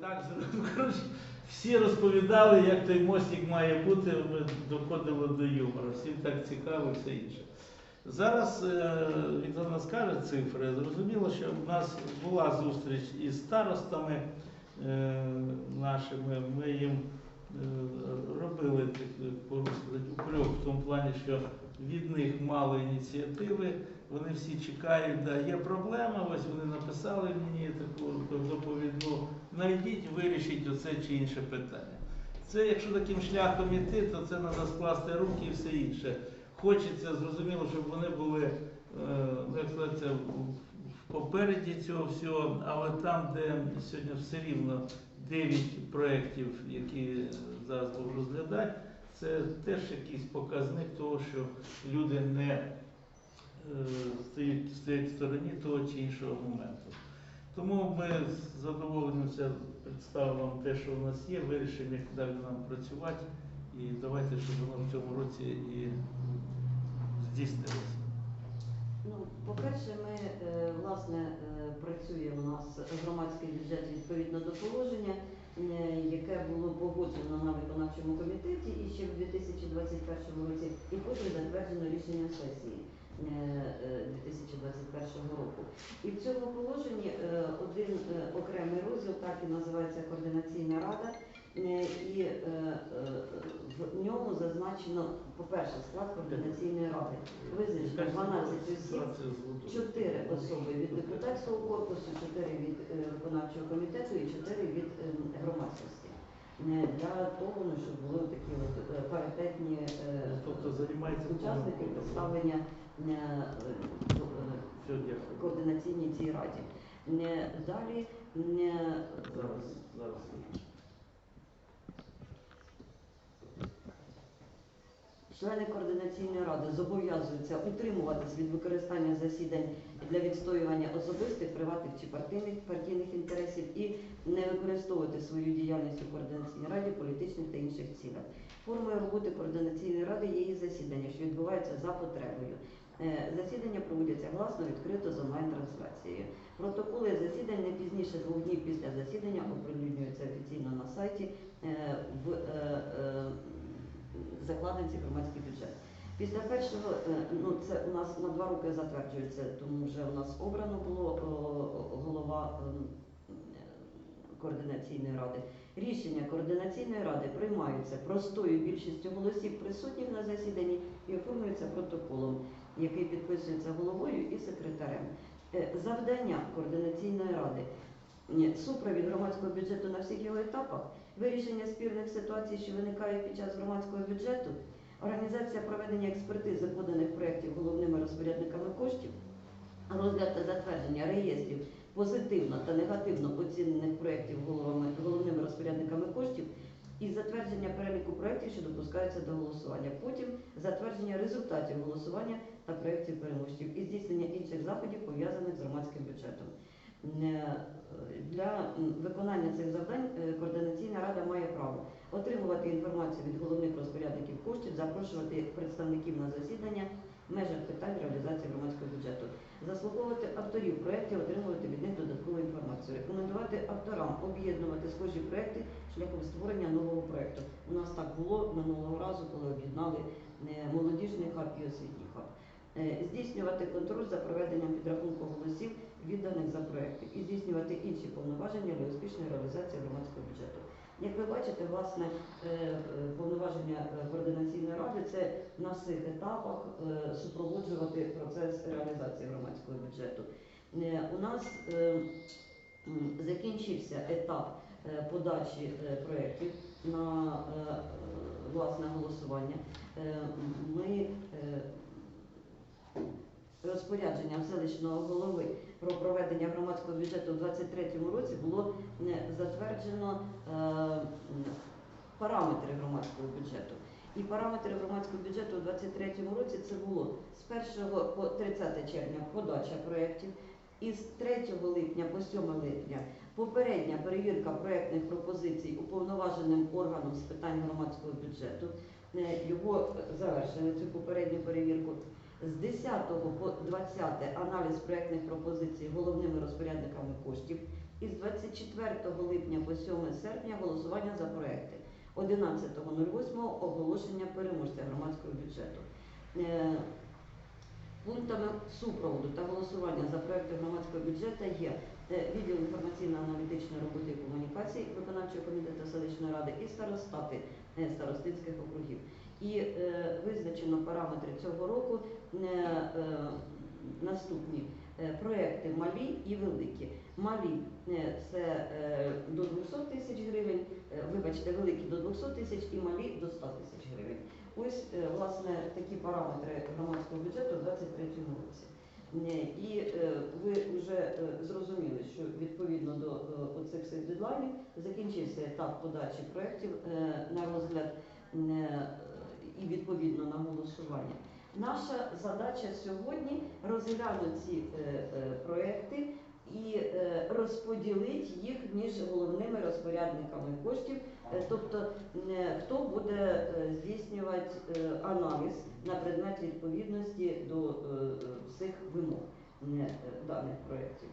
так. Коротше, всі розповідали, як той мостик має бути, ми доходило до юмору, всім так цікаво все інше. Зараз е, він за нас каже цифри. Зрозуміло, що в нас була зустріч із старостами е, нашими. Ми їм е, робили упрек в тому плані, що від них мало ініціативи. Вони всі чекають, да, є проблема, ось вони написали мені таку доповідну. Найдіть, вирішіть оце чи інше питання. Це якщо таким шляхом іти, то це треба скласти руки і все інше. Хочеться, зрозуміло, щоб вони були, е, попереді цього всього, але там, де сьогодні все рівно 9 проєктів, які зараз будуть розглядати, це теж якийсь показник того, що люди не е, стоять в стороні того чи іншого моменту. Тому ми з задоволенням це представимо те, що в нас є, вирішимо, як далі нам працювати. І давайте, щоб воно в цьому році і здійснилося. Ну, по-перше, ми е, власне е, працює у нас громадський бюджет відповідно до положення, яке було погоджено на виконавчому комітеті і ще в 2021 році, і потім затверджено рішенням сесії е, е, 2021 року. І в цьому положенні е, один е, окремий розділ так і називається координаційна рада. Е, І е, е, в ньому зазначено, по-перше, склад координаційної ради. Визначено 12 осіб, Ситуація з водою. Особи від депутатського корпусу, чотири від виконавчого комітету і чотири від громадськості. Для того, ну, щоб були такі от паритетні Тобто учасники представлення координаційній цій раді. Далі Зараз, зараз. Члени координаційної ради зобов'язуються утримуватись від використання засідань для відстоювання особистих, приватних чи партійних партійних інтересів і не використовувати свою діяльність у координаційній раді політичних та інших цілях. Формою роботи координаційної ради є її засідання, що відбуваються за потребою. Е, Засідання проводяться гласно, відкрито з онлайн-трансляцією. Протоколи засідань не пізніше двох днів після засідання оприлюднюються офіційно на сайті е, в е, закладинці громадський бюджет. Після першого, е, ну це у нас на два роки затверджується, тому вже у нас обрано було голова ем, координаційної ради. Рішення координаційної ради приймаються простою більшістю голосів присутніх на засіданні і оформлюються протоколом, який підписується головою і секретарем. Е, Завдання координаційної ради супровід громадського бюджету на всіх його етапах, вирішення спірних ситуацій, що виникають під час громадського бюджету, організація проведення експертизи поданих проєктів головними розпорядниками коштів, розгляд та затвердження реєстрів позитивно та негативно оцінених проєктів головними розпорядниками коштів і затвердження переліку проєктів, що допускаються до голосування. Потім затвердження результатів голосування та проєктів переможців і здійснення інших заходів, пов'язаних з громадським бюджетом. Е, Для виконання цих завдань е, координаційна рада має право отримувати інформацію від головних розпорядників коштів, запрошувати представників на засідання в межах питань реалізації громадського бюджету, заслуховувати авторів проєктів, отримувати від них додаткову інформацію, рекомендувати авторам об'єднувати схожі проєкти шляхом створення нового проєкту. У нас так було минулого разу, коли об'єднали е, молодіжний хаб і освітній хаб. Здійснювати контроль за проведенням підрахунку голосів, відданих за проєкти, і здійснювати інші повноваження для успішної реалізації громадського бюджету. Як ви бачите, власне, е, е, повноваження е, координаційної ради це на всіх етапах супроводжувати процес реалізації громадського бюджету. У нас закінчився етап подачі проєктів на власне голосування. Ми розпорядженням селищного голови про проведення громадського бюджету у 2023 році було е, затверджено е, параметри громадського бюджету. І параметри громадського бюджету у 2023 році це було з 1 по 30 червня подача проєктів, і з 3 липня по 7 липня попередня перевірка проєктних пропозицій уповноваженим органом з питань громадського бюджету. Е, Його завершили цю попередню перевірку. З 10 по 20 аналіз проєктних пропозицій головними розпорядниками коштів із 24 липня по 7 серпня голосування за проекти. 11.08 оголошення переможця громадського бюджету. Е, Пунктами супроводу та голосування за проекти громадського бюджету є е, відділ інформаційно-аналітичної роботи і комунікацій виконавчого комітету селищної ради і старостати е, старостинських округів. І е, визначено параметри цього року е, е, наступні проекти малі і великі. Малі це до 200 тисяч гривень, вибачте, великі до 200 тисяч і малі до 100 тисяч гривень. Ось власне такі параметри громадського бюджету у 2023 році. І ви вже зрозуміли, що відповідно до оцих всіх дедлайнів закінчився етап подачі проєктів на розгляд і відповідно на голосування. Наша задача сьогодні розглянути ці е, е, проекти і е, розподілити їх між головними розпорядниками коштів, тобто хто буде здійснювати аналіз на предмет відповідності до всіх вимог даних проєктів.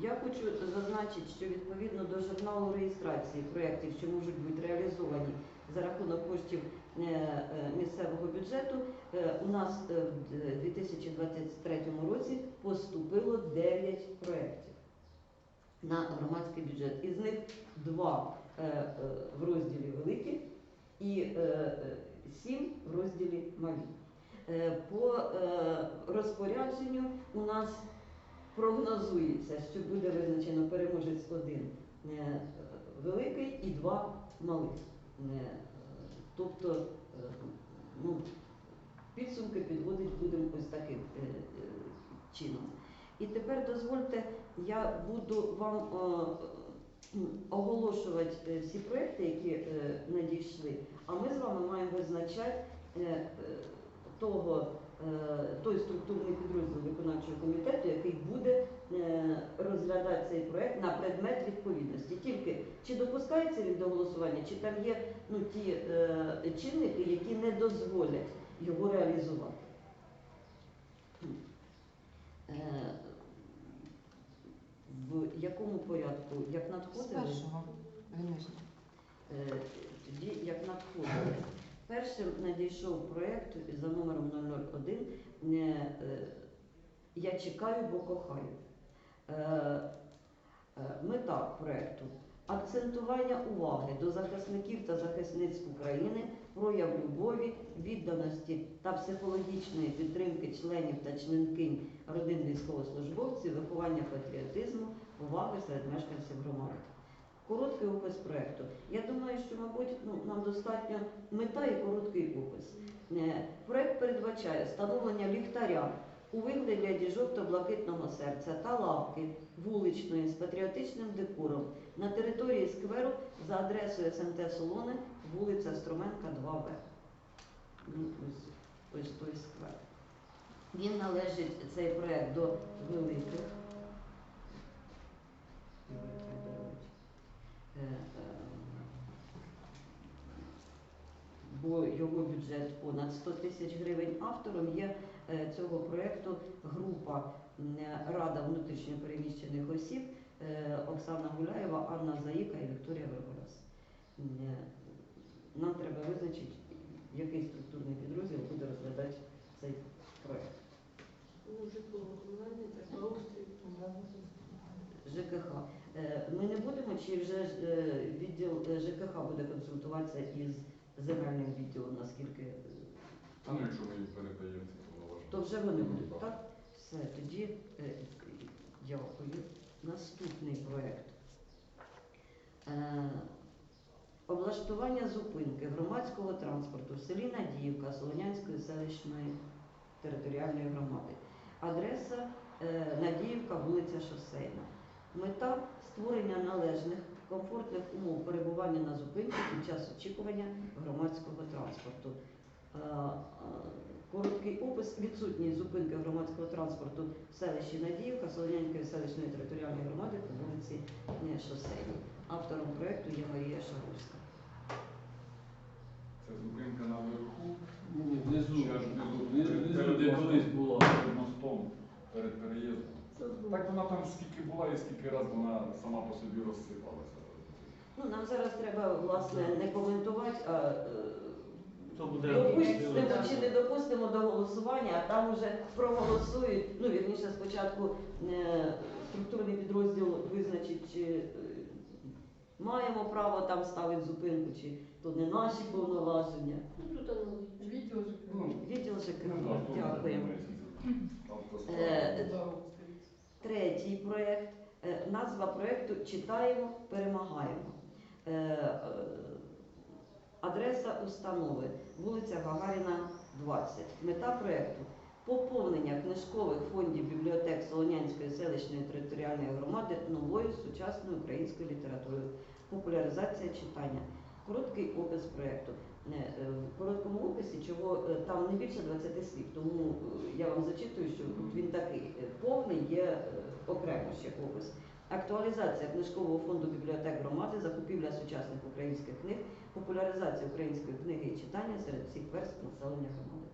Я хочу зазначити, що відповідно до журналу реєстрації проєктів, що можуть бути реалізовані за рахунок коштів місцевого бюджету, е, у нас е, в 2023 році поступило 9 проєктів на громадський бюджет. Із них два е, е, в розділі великі і е, е, сім в розділі малі. Е, По е, розпорядженню у нас прогнозується, що буде визначено переможець один е, великий і два малих. Тобто, е, ну, підсумки підводити будемо ось таким е, е, чином. І тепер дозвольте, я буду вам е, оголошувати всі проекти, які надійшли, а ми з вами маємо визначати того, той структурний підрозділ виконавчого комітету, який буде е, розглядати цей проект на предмет відповідності. Тільки чи допускається він до голосування, чи там є ну, ті е, чинники, які не дозволять його реалізувати. Е, в якому порядку, як З надходили? першого. Е, Тоді, як надходили, першим надійшов проєкт за номером 001 е, е, Я чекаю, бо кохаю. Е, Мета проєкту акцентування уваги до захисників та захисниць України, прояв любові, відданості та психологічної підтримки членів та членкинь родин військовослужбовців, виховання патріотизму, поваги серед мешканців громади. Короткий опис проекту. Я думаю, що, мабуть, ну, нам достатньо мета і короткий опис. Е, Проект передбачає встановлення ліхтаря у вигляді жовто-блакитного серця та лавки вуличної з патріотичним декором на території скверу за адресою СМТ Солони, вулиця Строменка, 2В. Ну, ось, ось той сквер. Він належить цей проект до великих. Бо його бюджет понад 100 тисяч гривень. Автором є е, цього проєкту група Рада внутрішньо переміщених осіб е, Оксана Гуляєва, Анна Заїка і Вікторія Верголяс. Е, Нам треба визначити, який структурний підрозділ буде розглядати цей проєкт. Ну, житлово-комунальний та благоустрій. ЖКХ. Е, Ми не будемо, чи вже е, відділ е, ЖКХ буде консультуватися із земельним відділом, наскільки Та ну, якщо ми передаємо, це повноваження. то вже вони будуть, так? Все, тоді е, дякую. Наступний проєкт. Е, Облаштування зупинки громадського транспорту в селі Надіївка Солонянської селищної територіальної громади. Адреса е, Надіївка, вулиця Шосейна. Мета створення належних комфортних умов перебування на зупинці під час очікування громадського транспорту. Е, е, Короткий опис відсутність зупинки громадського транспорту в селищі Надіївка Солонянської селищної територіальної громади по вулиці Шосейній. Автором проекту є Марія Шаровська. Це зупинка наверху, Ні, внизу. Внизу. Де колись було. перед мостом, перед переїздом. Так вона там скільки була і скільки раз вона сама по собі розсипалася. Ну, нам зараз треба, власне, не коментувати, а е, Хто буде допустимо чи не допустимо до голосування, а там вже проголосують. Ну, вірніше, спочатку е, структурний підрозділ визначить, чи е, маємо право там ставити зупинку, чи то не наші повноваження. Ну, тут аналогічно. Відео ж Ну, Відділ ЖКХ. Ну, тут Дякуємо. Е, Третій проєкт. Е, Назва проєкту Читаємо, перемагаємо. Е, е, Адреса установи вулиця Гагаріна, 20. Мета проєкту поповнення книжкових фондів бібліотек Солонянської селищної територіальної громади новою сучасною українською літературою, популяризація читання. Короткий опис проєкту. В короткому описі, чого там не більше 20 слів, тому я вам зачитую, що він такий повний, є окремо ще опис. Актуалізація книжкового фонду бібліотек громади, закупівля сучасних українських книг, популяризація української книги і читання серед всіх верств населення громади.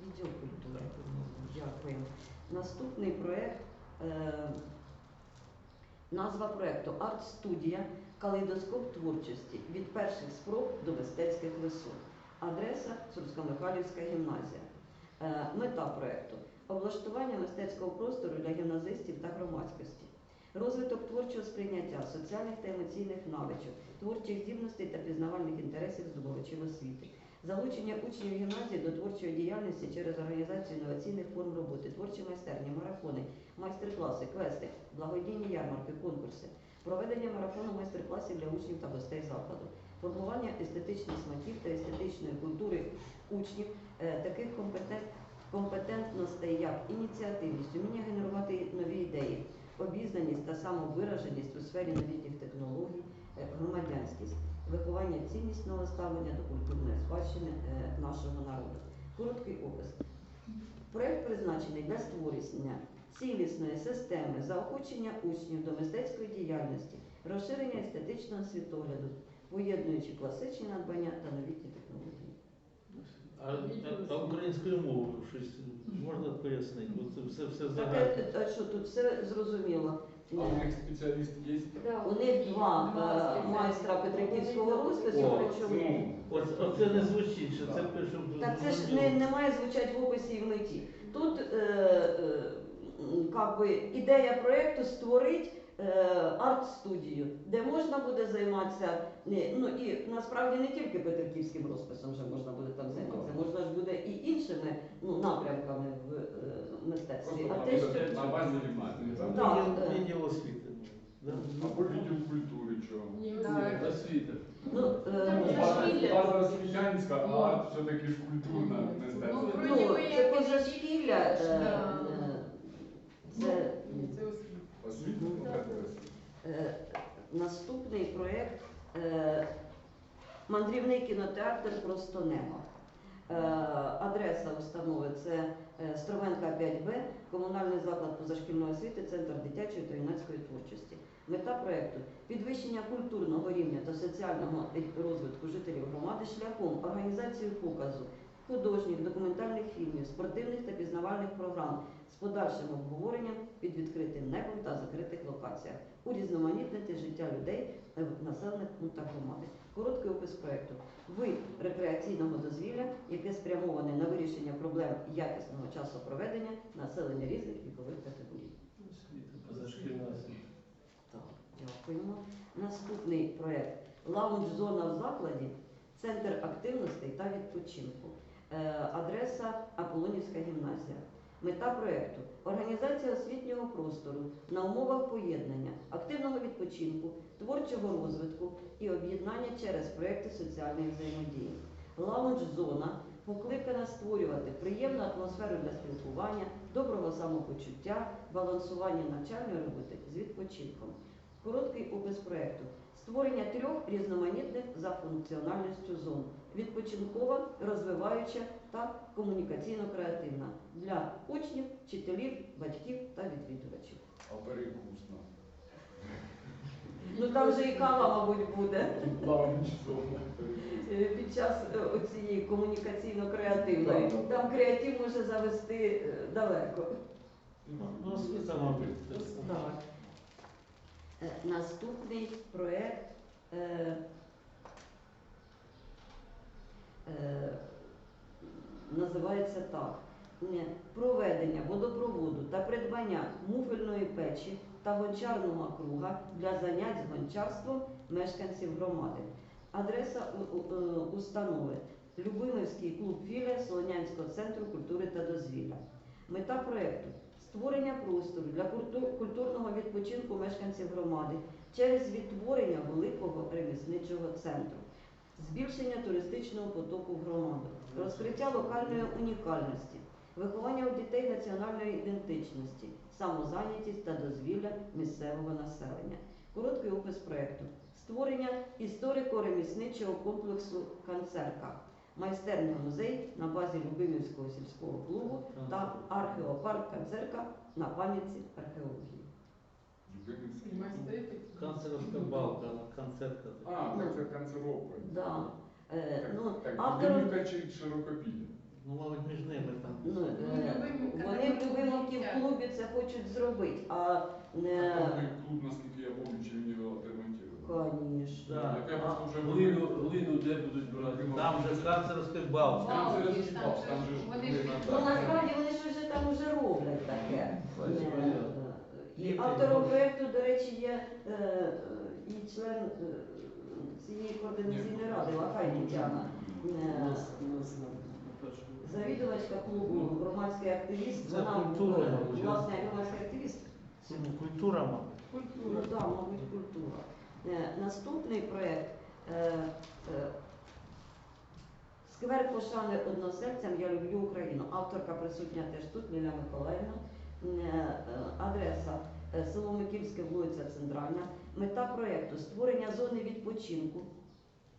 Відділ культури. Дякуємо. Наступний проєкт. Е, назва проєкту Арт-студія Калейдоскоп творчості від перших спроб до мистецьких висот. Адреса Сурсько-Михайлівська гімназія. Е, мета проєкту облаштування мистецького простору для гімназистів та громадськості. Розвиток творчого сприйняття, соціальних та емоційних навичок, творчих здібностей та пізнавальних інтересів здобувачів освіти. Залучення учнів гімназії до творчої діяльності через організацію інноваційних форм роботи, творчі майстерні, марафони, майстер-класи, квести, благодійні ярмарки, конкурси, проведення марафону майстер-класів для учнів та гостей закладу, формування естетичних смаків та естетичної культури учнів е, таких компетент- компетентностей, як ініціативність, уміння генерувати нові ідеї, обізнаність та самовираженість у сфері новітніх технологій, е, громадянськість, виховання ціннісного ставлення до культурної спадщини е, нашого народу. Короткий опис. Проект призначений для створення цілісної системи заохочення учнів до мистецької діяльності, розширення естетичного світогляду, поєднуючи класичні надбання та новітні технології. А, а, а українською мовою щось можна пояснити? Бо це все, все Так, загадка. е, а що тут все зрозуміло? А у них спеціаліст є? Да, У них два е, майстра Петриківського розпису, О, причому. Ну, Оце, оце не звучить, що це пише. Так це ж не, не має звучати в описі і в меті. Тут е, е, м, как би, ідея проєкту створити е, арт-студію, де можна буде займатися, ну і насправді не тільки Петриківським розписом вже можна буде там займатися, можна ж буде і іншими ну, напрямками в е, мистецтві. Просто А те, що на базі гімназії, так? Так. Відділ, відділ освіти. Да? Або відділ культури чого. Ось Освіта. ну, Ну, е, База база освітянська, а арт все-таки ж культурна мистецтво. Ну, ну, би, це як позашкілля. е, Да. е, Це це освіта. Ну. Е, Наступний проєкт е, Мандрівний кінотеатр Просто небо. Е, Адреса установи це Строменка 5Б, комунальний заклад позашкільної освіти, Центр дитячої та юнацької творчості. Мета проєкту підвищення культурного рівня та соціального розвитку жителів громади шляхом організації показу художніх, документальних фільмів, спортивних та пізнавальних програм з подальшим обговоренням під відкритим небом та закритих локаціях, урізноманітнити життя людей в населених пунктах громади. Короткий опис проєкту. Вид рекреаційного дозвілля, яке спрямоване на вирішення проблем якісного часу проведення населення різних вікових категорій. Так, дякуємо. Наступний проєкт Лаунж-зона в закладі, центр активностей та відпочинку. Е, адреса Аполлонівська гімназія. Мета проєкту організація освітнього простору на умовах поєднання, активного відпочинку, творчого розвитку і об'єднання через проєкти соціальної взаємодії. Лаунж-зона покликана створювати приємну атмосферу для спілкування, доброго самопочуття, балансування навчальної роботи з відпочинком. Короткий опис проєкту. Створення трьох різноманітних за функціональністю зон: відпочинкова, розвиваюча та комунікаційно-креативна для учнів, вчителів, батьків та відвідувачів. А перекусно. Ну там же і кава, мабуть, буде е, під час е, оцієї комунікаційно-креативної. Там креатив може завести е, далеко. Ну, ну, мабуть. Так. Е, Наступний проект е, е, називається так. Проведення водопроводу та придбання муфельної печі та гончарного круга для занять з гончарством мешканців громади. Адреса установи Любимівський клуб філія Солонянського центру культури та дозвілля. Мета проекту створення простору для культурного відпочинку мешканців громади через відтворення великого ремісничого центру, збільшення туристичного потоку в громаду, розкриття локальної унікальності, виховання у дітей національної ідентичності, самозайнятість та дозвілля місцевого населення. Короткий опис проекту. Створення історико-ремісничого комплексу Канцерка, майстерня музей на базі Любимівського сільського клубу та археопарк Канцерка на пам'ятці археології. Любимівський. Канцеровська балка, концертка. А, так це канцеровка. Да. Е, ну, Так, автором, Любимівка чи Широкопілля? Ну, мабуть, між ними там. ну, е, Любимівка вони в там Любимівці в клубі це хочуть зробити, а Там не той клуб, наскільки я пам'ятаю, чи він його. Конечно. Да. Так просто вже Глину, глину де будуть брати? Там же канцеровська балка. Там же ж там бал, же там ж же вони ж- Ну насправді вони щось вже там уже роблять таке. Е. І автором проєкту, до речі, є е, і член е, цієї координаційної ради Лахай Тетяна. Е. Завідувачка клубу, громадський активіст, Це вона культура, власне громадський активіст. Культура, мабуть. Культура. так, мабуть, культура. Е, Наступний проєкт е, е, Сквер пошани односельцям Я люблю Україну. Авторка присутня теж тут, Ліля Миколаївна. Адреса село Микільське, вулиця Центральна. Мета проєкту створення зони відпочинку,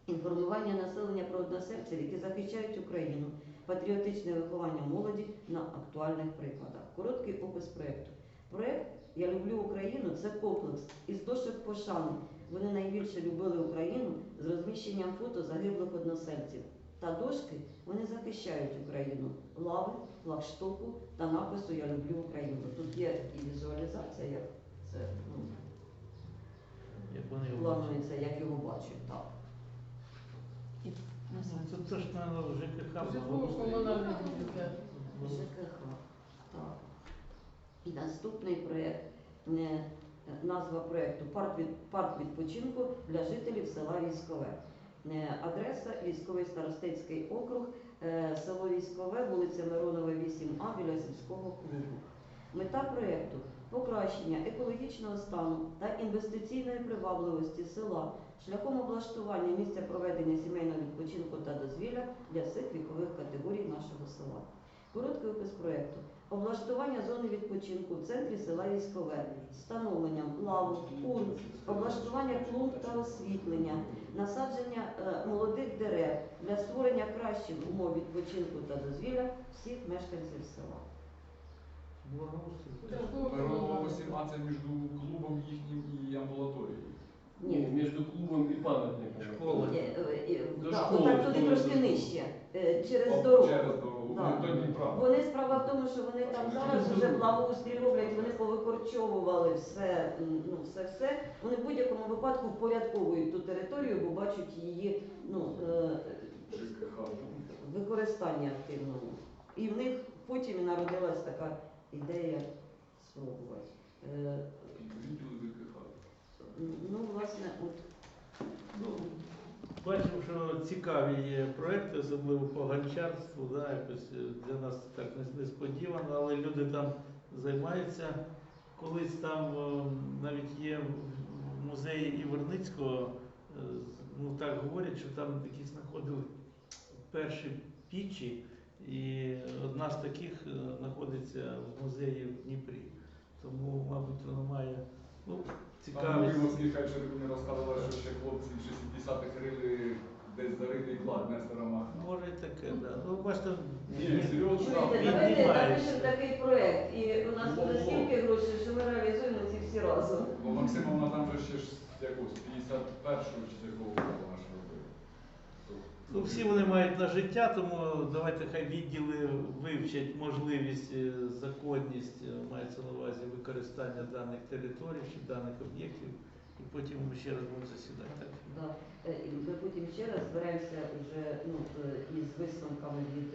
інформування населення про односельців, які захищають Україну, патріотичне виховання молоді на актуальних прикладах. Короткий опис проєкту. Проєкт Я люблю Україну це комплекс із дошок пошани. Вони найбільше любили Україну з розміщенням фото загиблих односельців. Та дошки вони захищають Україну. Лави, флагштоку та напису Я люблю Україну. Тут є і візуалізація, як це ну, Як вони планується, як його бачать. Так. Ну, Це теж, мабуть, ЖКХ. Ну, ЖКХ. Так. І наступний проєкт, е, назва проєкту парк, відпочинку для жителів села Військове. Е, Адреса військовий старостинський округ, е, село Військове, вулиця Миронова, 8А біля сільського клубу. Мета проєкту покращення екологічного стану та інвестиційної привабливості села шляхом облаштування місця проведення сімейного відпочинку та дозвілля для всіх вікових категорій нашого села. Короткий опис проєкту. Облаштування зони відпочинку в центрі села Військове з встановленням лавок, урн, облаштування клумб та освітлення, насадження е, молодих дерев для створення кращих умов відпочинку та дозвілля всіх мешканців села. Благоустрій. Мирова 8, а це між клубом їхнім і амбулаторією. Ні, Ні, між клубом і пам'ятником. Школа. Е, е, е, До да, школи, отак туди школи, трошки до нижче, е, через О, дорогу. Через дорогу. Да. Ну, до Дніпра. Вони справа в тому, що вони там зараз вже благоустрій роблять, вони повикорчовували все, м, ну все все. Вони в будь-якому випадку впорядковують ту територію, бо бачать її ну, е, ЖКХ. використання активного. І в них потім і народилась така ідея спробувати. Е. Ну, власне, от Ну, бачимо, що цікаві є проекти, особливо по гончарству, да, якось е, для нас так несподівано, але люди там займаються. Колись там е, навіть є в музеї Іверницького, е, ну так говорять, що там такі знаходили перші пічі, і одна з таких знаходиться в музеї в Дніпрі. Тому, мабуть, воно має ну, Там цікавість. Мені розказували, що ще хлопці в 60-х рили десь заритий клад Нестора Махна. Може і таке, да. Ну, бачите, Ні, серйозно. чуєте, давайте напишемо такий проект, і у нас буде стільки грошей, що ми реалізуємо ці всі разом. Бо Максимовна там же ще ж якогось 51-го чи з якого року вона ж робила. Ну, всі вони мають на життя, тому давайте хай відділи вивчать можливість, е, законність, е, мається на увазі використання даних територій чи даних об'єктів, і потім ми ще раз будемо засідати. Так? Да. Е, Ми потім ще раз зберемося вже ну, із висновками від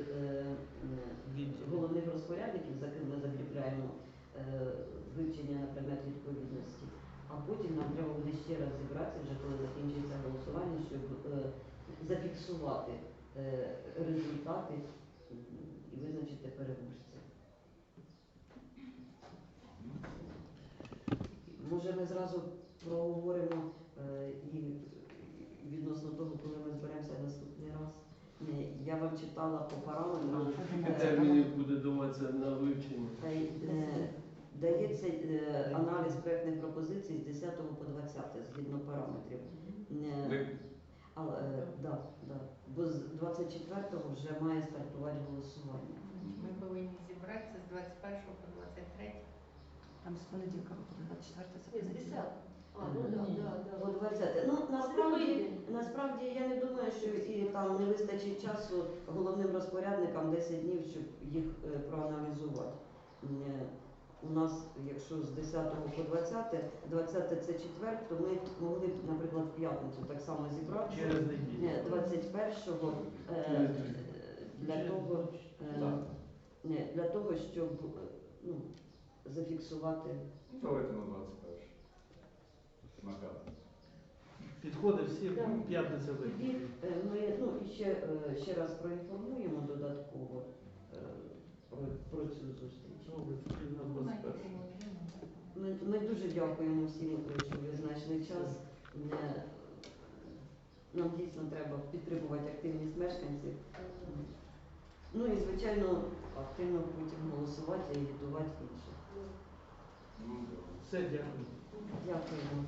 Відділів. головних розпорядників, за ким ми закріпляємо вивчення на предмет відповідності. А потім нам треба буде ще раз зібратися, вже коли закінчиться голосування, щоб зафіксувати е, результати і визначити переможця. Може, ми зразу проговоримо е, і відносно того, коли ми зберемося наступний раз. Я вам читала по параметрам. Скільки Е, термінів буде даватися на вивчення? е, Дається е, аналіз проектних пропозицій з 10 по 20 згідно параметрів. Е, Але, е, да, да. Бо з 24-го вже має стартувати голосування. Ми повинні зібратися з 21 по 23. Там з понеділка буде 24 це Ні, з понеділок. 10. А, ну да, да, да. По 20. Ну, насправді, насправді я не думаю, що і там не вистачить часу головним розпорядникам 10 днів, щоб їх е, проаналізувати. Е, У нас, якщо з 10 по 20, 20 це четвер, то ми могли б, наприклад, в п'ятницю так само зібратися. Через неділю. Ні, 21-го е, для того, е, Так. ні, для того, щоб е, ну, зафіксувати. Ну, Давайте на 21. На п'ятницю. Підходить всім, Так. п'ятниця Тоді вийде. е, ми ну, і ще, е, ще раз проінформуємо додатково е, про, про цю зустріч. Добре, тоді на 21. Ми, ми дуже дякуємо всім, що ви знайшли час. Е, Нам дійсно треба підтримувати активність мешканців. Ну і звичайно активно потім голосувати і агітувати інших. Ну. Все, дякую. Дякуємо.